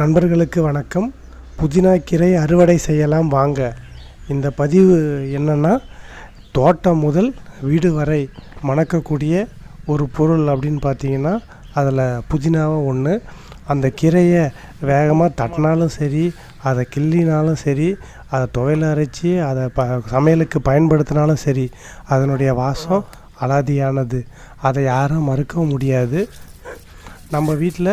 நண்பர்களுக்கு வணக்கம். புதினா கீரை அறுவடை செய்யலாம் வாங்க. இந்த பதிவு என்னென்னா தோட்டம் முதல் வீடு வரை மணக்கக்கூடிய ஒரு பொருள் அப்படின்னு பார்த்தீங்கன்னா அதில் புதினாவை ஒன்று அந்த கீரையை வேகமாக தட்டினாலும் சரி அதை கிள்ளினாலும் சரி அதை துவையில் அரைச்சி அதை ப சமையலுக்கு பயன்படுத்தினாலும் சரி அதனுடைய வாசம் அலாதியானது. அதை யாரும் மறுக்கவும் முடியாது. நம்ம வீட்டில்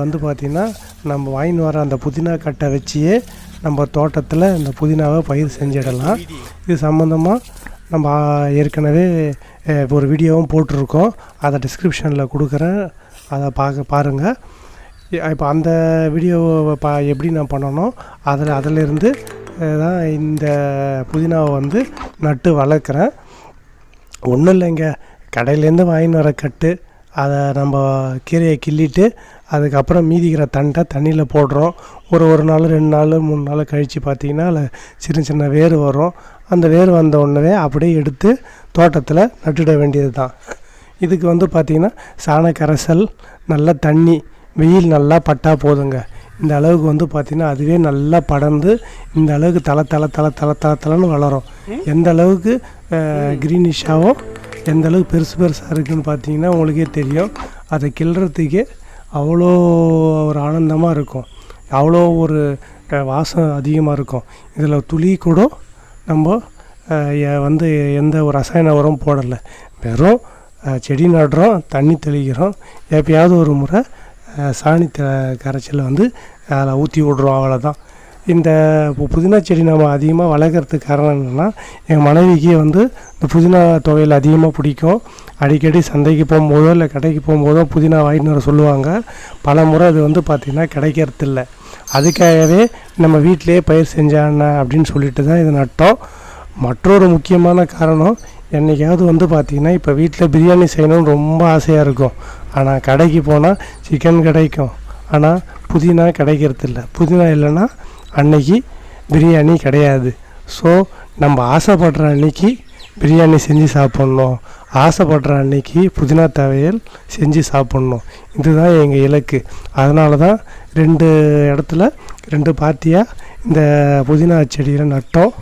வந்து பார்த்திங்கன்னா நம்ம வாங்கின்னு வர அந்த புதினா கட்டை வச்சியே நம்ம தோட்டத்தில் இந்த புதினாவை பயிர் செஞ்சிடலாம். இது சம்மந்தமாக நம்ம ஏற்கனவே ஒரு வீடியோவும் போட்டிருக்கோம். அதை டிஸ்கிரிப்ஷனில் கொடுக்குறேன். அதை பார்க்க பாருங்கள் இப்போ அந்த வீடியோவை பா எப்படி நான் பண்ணணும் அதில் அதிலிருந்து தான் இந்த புதினாவை வந்து நட்டு வளர்க்குறேன். ஒன்றும் இல்லைங்க. கடையிலேருந்து வாங்கின்னு வர கட்டு. அதை நம்ம கீரையை கிள்ளிட்டு அதுக்கப்புறம் மீதிக்கிற தண்டை தண்ணியில் போடுறோம். ஒரு ஒரு நாள் ரெண்டு நாள் மூணு நாள் கழித்து பார்த்தீங்கன்னா அதில் சின்ன சின்ன வேர் வரும். அந்த வேர் வந்த உடனே அப்படியே எடுத்து தோட்டத்தில் நட்டுட வேண்டியது தான் இதுக்கு வந்து பார்த்திங்கன்னா சாண கரைசல் நல்ல தண்ணி வெயில் நல்லா பட்டா போதுங்க. இந்த அளவுக்கு வந்து பார்த்திங்கன்னா அதுவே நல்லா படர்ந்து இந்த அளவுக்கு தலை தலை தலை தலை தலை தலைன்னு வளரும். எந்த அளவுக்கு க்ரீனிஷாகவும் எந்த அளவுக்கு பெருசு பெருசாக இருக்குதுன்னு பார்த்தீங்கன்னா உங்களுக்கே தெரியும். அதை கிள்றதுக்கே அவ்வளோ ஒரு ஆனந்தமாக இருக்கும். அவ்வளோ ஒரு வாசம் அதிகமாக இருக்கும். இதில் துளி கூட நம்ம வந்து எந்த ஒரு ரசாயன உரம் போடலை. வெறும் செடி நடுறோம் தண்ணி தெளிக்கிறோம். எப்பயாவது ஒரு முறை சாணி த கரைச்சலை வந்து அதில் ஊற்றி விட்றோம் அவ்வளோதான் இந்த புதினா செடி நம்ம அதிகமாக வளர்க்குறதுக்கு காரணம் என்னென்னா எங்கள் மனைவிக்கு வந்து இந்த புதினா துவையல் அதிகமாக பிடிக்கும். அடிக்கடி சந்தைக்கு போகும்போதோ இல்லை கடைக்கு போகும்போதோ புதினா வாங்கிட்டு வர சொல்லுவாங்க. பல முறை அது வந்து பார்த்திங்கன்னா கிடைக்கிறதில்ல. அதுக்காகவே நம்ம வீட்டிலேயே பயிர் செஞ்சான அப்படின்னு சொல்லிட்டு தான் இது நட்டோம். மற்றொரு முக்கியமான காரணம் என்னைக்காவது வந்து பார்த்திங்கன்னா இப்போ வீட்டில் பிரியாணி செய்யணும்னு ரொம்ப ஆசையாக இருக்கும். ஆனால் கடைக்கு போனால் சிக்கன் கிடைக்கும். ஆனால் புதினா கிடைக்கிறதில்ல. புதினா இல்லைன்னா அன்னைக்கு பிரியாணி கிடையாது. ஸோ நம்ம ஆசைப்படுற அன்னைக்கு பிரியாணி செஞ்சு சாப்பிட்ணும். ஆசைப்படுற அன்னைக்கு புதினா தவையல் செஞ்சு சாப்பிட்ணும். இதுதான் எங்கள் இலக்கு. அதனால தான் ரெண்டு இடத்துல ரெண்டு பார்ட்டியாக இந்த புதினா செடியில் நட்டோம்.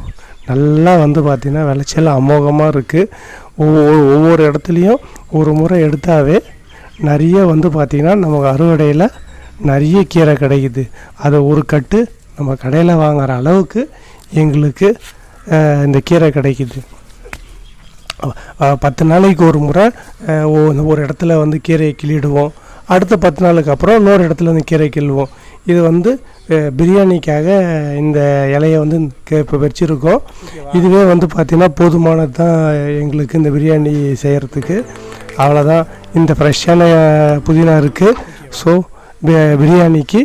நல்லா வந்து பார்த்திங்கன்னா விளைச்சல் அமோகமாக இருக்குது ஒவ்வொரு ஒவ்வொரு இடத்துலையும் ஒரு முறை எடுத்தாவே நிறைய வந்து பார்த்திங்கன்னா நமக்கு அறுவடையில் நிறைய கீரை கிடைக்குது. அதை ஒரு கட்டு நம்ம கடையில் வாங்குற அளவுக்கு எங்களுக்கு இந்த கீரை கிடைக்குது. பத்து நாளைக்கு ஒரு முறை ஒ- ஒரு இடத்துல வந்து கீரையை கிளிடுவோம் அடுத்த பத்து நாளுக்கு அப்புறம் இன்னொரு இடத்துல வந்து கீரை கிள்வோம் இது வந்து பிரியாணிக்காக இந்த இலையை வந்து இப்போ வச்சுருக்கோம். இதுவே வந்து பார்த்திங்கன்னா போதுமானது தான் எங்களுக்கு இந்த பிரியாணி செய்கிறதுக்கு அவ்வளோதான் இந்த ஃப்ரெஷ்ஷான புதினா இருக்குது ஸோ பிரியாணிக்கு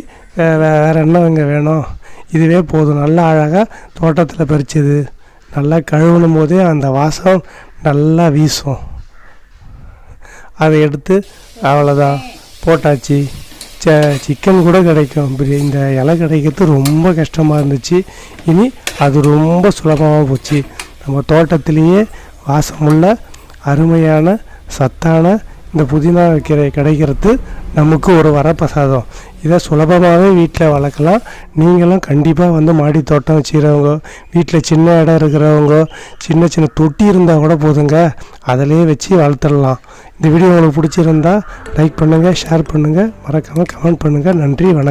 வேறு என்ன இங்கே வேணும்? இதுவே போதும். நல்லா அழகாக தோட்டத்தில் பறிச்சது. நல்லா கழுவுனும் போதே அந்த வாசம் நல்லா வீசும். அதை எடுத்து அவ்வளோதான் போட்டாச்சு. ச சிக்கன் கூட கிடைக்கும். இந்த இலை கிடைக்கிறது ரொம்ப கஷ்டமாக இருந்துச்சு. இனி அது ரொம்ப சுலபமாக போச்சு. நம்ம தோட்டத்திலேயே வாசமுள்ள அருமையான சத்தான இந்த புதினா கீரை கிடைக்கிறது நமக்கு ஒரு வரப்பிரசாதம். இதை சுலபமாகவே வீட்டில் வளர்க்கலாம். நீங்களும் கண்டிப்பாக வந்து மாடி தோட்டம் வச்சுக்கிறவங்க வீட்டில் சின்ன இடம் இருக்கிறவங்க சின்ன சின்ன தொட்டி இருந்தால் கூட போதுங்க. அதிலே வச்சு வளர்த்துடலாம். இந்த வீடியோ உங்களுக்கு பிடிச்சிருந்தா லைக் பண்ணுங்கள் ஷேர் பண்ணுங்கள் மறக்காமல் கமெண்ட் பண்ணுங்கள் நன்றி வணக்கம்.